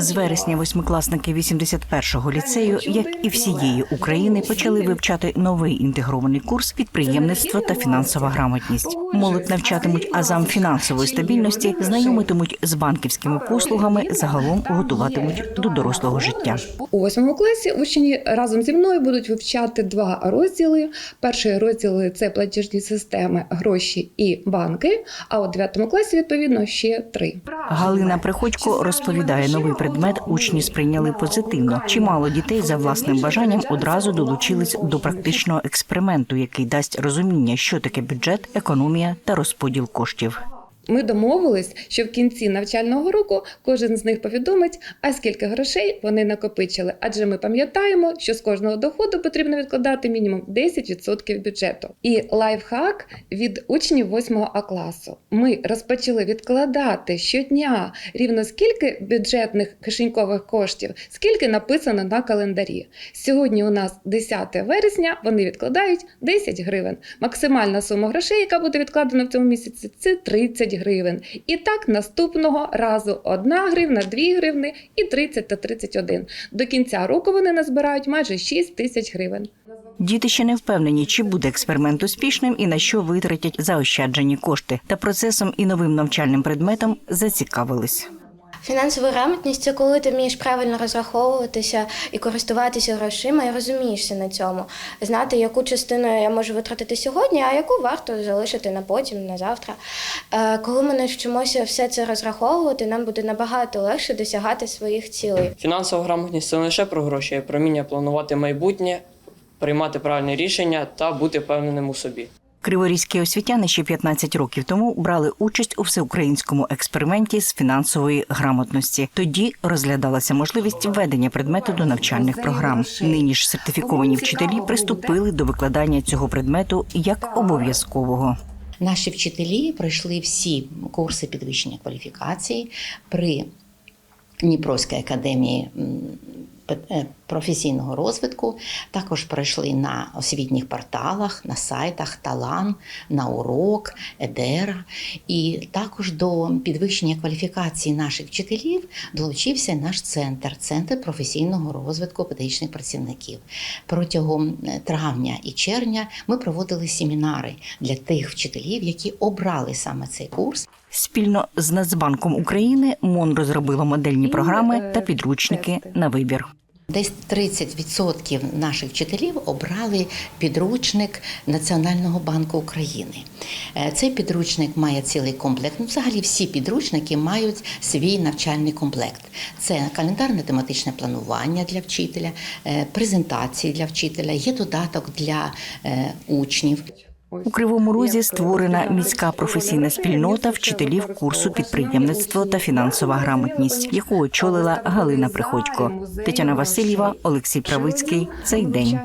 З вересня восьмикласники 81-го ліцею, як і всієї України, почали вивчати новий інтегрований курс підприємництво та фінансова грамотність. Молодь навчатимуть азам фінансової стабільності, знайомитимуть з банківськими послугами, загалом готуватимуть до дорослого життя. У восьмому класі учні разом зі мною будуть вивчати два розділи. Перший розділ це платіжні системи, гроші і банки. А у дев'ятому класі відповідно ще три. Галина Приходько розповідає, новий предмет учні сприйняли позитивно. Чимало дітей за власним бажанням одразу долучились до практичного експерименту, який дасть розуміння, що таке бюджет, економія та розподіл коштів. Ми домовились, що в кінці навчального року кожен з них повідомить, а скільки грошей вони накопичили. Адже ми пам'ятаємо, що з кожного доходу потрібно відкладати мінімум 10% бюджету. І лайфхак від учнів 8 А класу. Ми розпочали відкладати щодня рівно скільки бюджетних кишенькових коштів, скільки написано на календарі. Сьогодні у нас 10 вересня. Вони відкладають 10 гривень. Максимальна сума грошей, яка буде відкладена в цьому місяці, це 30 гривень. І так наступного разу 1 гривна, 2 гривни і 30 та 31. До кінця року вони назбирають майже 6 тисяч гривень. Діти ще не впевнені, чи буде експеримент успішним і на що витратять заощаджені кошти. Та процесом і новим навчальним предметом зацікавились. Фінансова грамотність це коли ти вмієш правильно розраховуватися і користуватися грошима і розумієшся на цьому. Знати, яку частину я можу витратити сьогодні, а яку варто залишити на потім, на завтра. Е, Коли ми навчимося все це розраховувати, нам буде набагато легше досягати своїх цілей. Фінансова грамотність це не лише про гроші, а про вміння планувати майбутнє, приймати правильні рішення та бути впевненим у собі. Криворізькі освітяни ще 15 років тому брали участь у всеукраїнському експерименті з фінансової грамотності. Тоді розглядалася можливість введення предмету до навчальних програм. Нині ж сертифіковані вчителі приступили до викладання цього предмету як обов'язкового. Наші вчителі пройшли всі курси підвищення кваліфікації при Дніпровській академії професійного розвитку. Також пройшли на освітніх порталах, на сайтах Талан, на урок, Едера. І також до підвищення кваліфікації наших вчителів долучився наш центр, центр професійного розвитку педагогічних працівників. Протягом е, травня і червня ми проводили семінари для тих вчителів, які обрали саме цей курс. Спільно з Нацбанком України МОН розробило модельні програми та підручники на вибір. Десь 30% наших вчителів обрали підручник Національного банку України. Е, Цей підручник має цілий комплект. Ну, взагалі, всі підручники мають свій навчальний комплект. Це календарне тематичне планування для вчителя, е, презентації для вчителя, є додаток для е, учнів. У Кривому Розі створена міська професійна спільнота вчителів курсу підприємництво та фінансова грамотність, яку очолила Галина Приходько. Тетяна Васильєва, Олексій Правицький. Цей день.